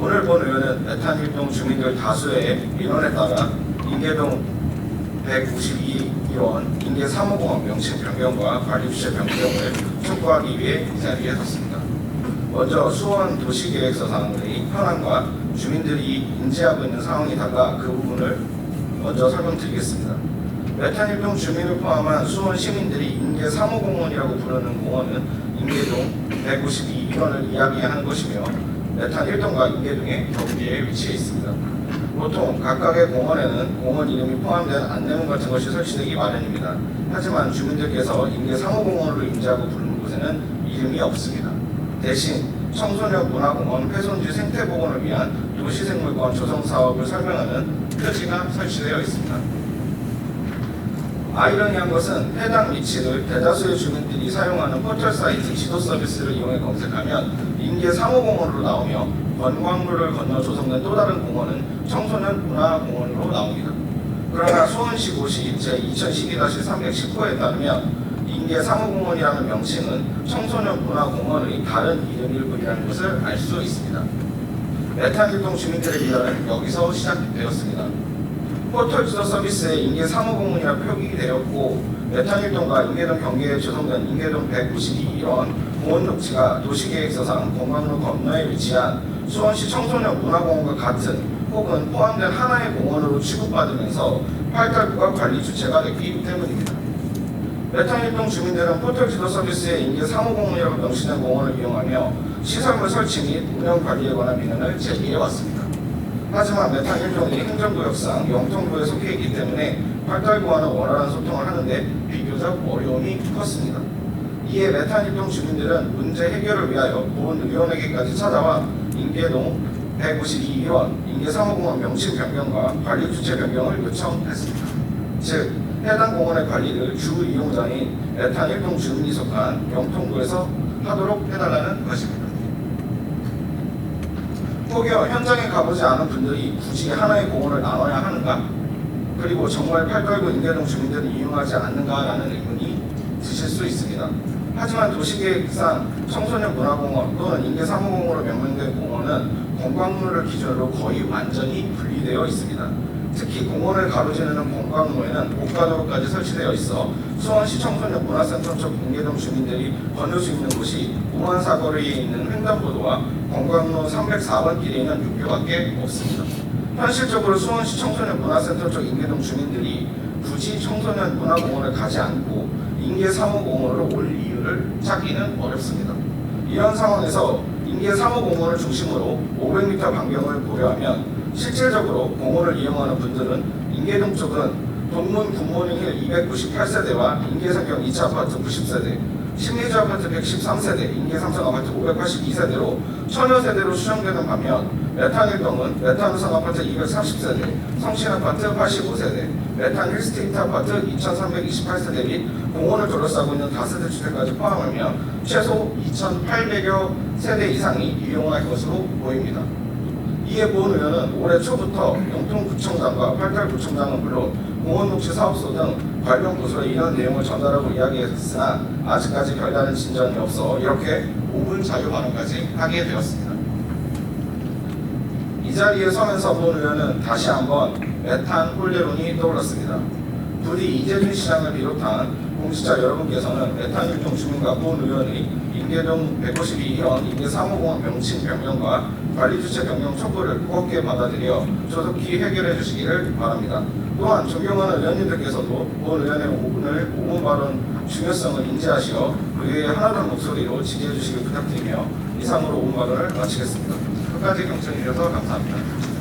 오늘 본 의원은 메탄일동 주민들 다수의 민원에 따라 인계동 192원 인계 350원 명칭 변경과 관리 주체 변경을 촉구하기 위해 이 자리에 섰습니다. 먼저 수원 도시계획서상의 현황과 주민들이 인지하고 있는 상황이다가 그 부분을 먼저 설명드리겠습니다. 메탄일동 주민을 포함한 수원 시민들이 인계 3호공원이라고 부르는 공원은 인계동 192원을 이야기하는 것이며 메탄 1동과 인계동의 경계에 위치해 있습니다. 보통 각각의 공원에는 공원 이름이 포함된 안내문 같은 것이 설치되기 마련입니다. 하지만 주민들께서 인계 3호공원으로 인지하고 부르는 곳에는 이름이 없습니다. 대신 청소년 문화공원 훼손지 생태복원을 위한 도시생물권 조성 사업을 설명하는 표지가 설치되어 있습니다. 아이러니한 것은 해당 위치를 대다수의 주민들이 사용하는 포털 사이트 지도 서비스를 이용해 검색하면 인계 3호공원으로 나오며 관광로를 건너 조성된 또 다른 공원은 청소년 문화공원으로 나옵니다. 그러나 수원시 고시 제2012-319호에 따르면 인계 3호공원이라는 명칭은 청소년 문화공원의 다른 이름일 뿐이라는 것을 알 수 있습니다. 메탄일동 주민들의 미련은 여기서 시작되었습니다. 포털 지도 서비스에 인계 3호공원이라 표기되었고 메탄일동과 인계동 경계에 조성된 인계동 192원 공원 녹지가 도시계획 서상 공강로 건너에 위치한 수원시 청소년 문화공원과 같은 혹은 포함된 하나의 공원으로 취급받으면서 팔달구가 관리 주체가 됐기 때문입니다. 메탄일동 주민들은 포털 지도 서비스에 인계 3호공원이라고 명시된 공원을 이용하며 시설물 설치 및 운영 관리에 관한 민원을 제기해 왔습니다. 하지만 메탄 일종이 행정구역상 영통부에 속해 있기 때문에 팔달구와는 원활한 소통을 하는데 비교적 어려움이 컸습니다. 이에 메탄 일동 주민들은 문제 해결을 위하여 본 의원에게까지 찾아와 인계동 152원 인계 3호공원 명칭 변경과 관리 주체 변경을 요청했습니다. 즉 해당 공원의 관리를 주 이용자인 메탄 일동 주민이 속한 영통부에서 하도록 해달라는 것입니다. 혹여 현장에 가보지 않은 분들이 굳이 하나의 공원을 나눠야 하는가? 그리고 정말 팔달구 인계동 주민들이 이용하지 않는가라는 의문이 드실 수 있습니다. 하지만 도시계획상 청소년 문화공원 또는 인계 3호공원으로 명명된 공원은 관광로를 기준으로 거의 완전히 분리되어 있습니다. 특히 공원을 가로지르는 본광로에는 고가도로까지 설치되어 있어 수원시 청소년 문화센터 쪽 인계동 주민들이 건널 수 있는 곳이 우만사거리에 있는 횡단보도와 관광로 304번 길에 있는 육교밖에 없습니다. 현실적으로 수원시 청소년 문화센터 쪽 인계동 주민들이 굳이 청소년 문화공원을 가지 않고 인계 3호 공원으로 올 이유를 찾기는 어렵습니다. 이런 상황에서 인계 3호 공원을 중심으로 500m 반경을 고려하면 실질적으로 공원을 이용하는 분들은 인계동 쪽은 동문 굿모닝힐 298세대와 인계성경 2차 아파트 90세대, 신미주 아파트 113세대, 인계삼성 아파트 582세대로 천여 세대로 수정되는 반면 메탄일동은 메탄우성 아파트 230세대, 성신 아파트 85세대, 메탄 힐스테이트 아파트 2328세대 및 공원을 둘러싸고 있는 다세대 주택까지 포함하며 최소 2800여 세대 이상이 이용할 것으로 보입니다. 이에 본 의원은 올해 초부터 영통구청장과 팔달구청장은 물론 공원녹지 사업소 등 관련 부서에 이런 내용을 전달하고 이야기했으나 아직까지 별다른 진전이 없어 이렇게 5분 자유 발언까지 하게 되었습니다. 이 자리에 서면서 본 의원은 다시 한번 메탄 홀레론이 떠올랐습니다. 부디 이재준 시장을 비롯한 공직자 여러분께서는 메탄 일동 주민과 본 의원의 인계동 152원 인계 3호공원 명칭 변경과 관리 주체 변경 촉구를 무겁게 받아들여 조속히 해결해 주시기를 바랍니다. 또한 존경하는 의원님들께서도 본 의원의 오늘 5분 발언 중요성을 인지하시어 의회의 하나된 목소리로 지지해 주시길 부탁드리며 이상으로 5분 발언을 마치겠습니다. 끝까지 경청해 주셔서 감사합니다.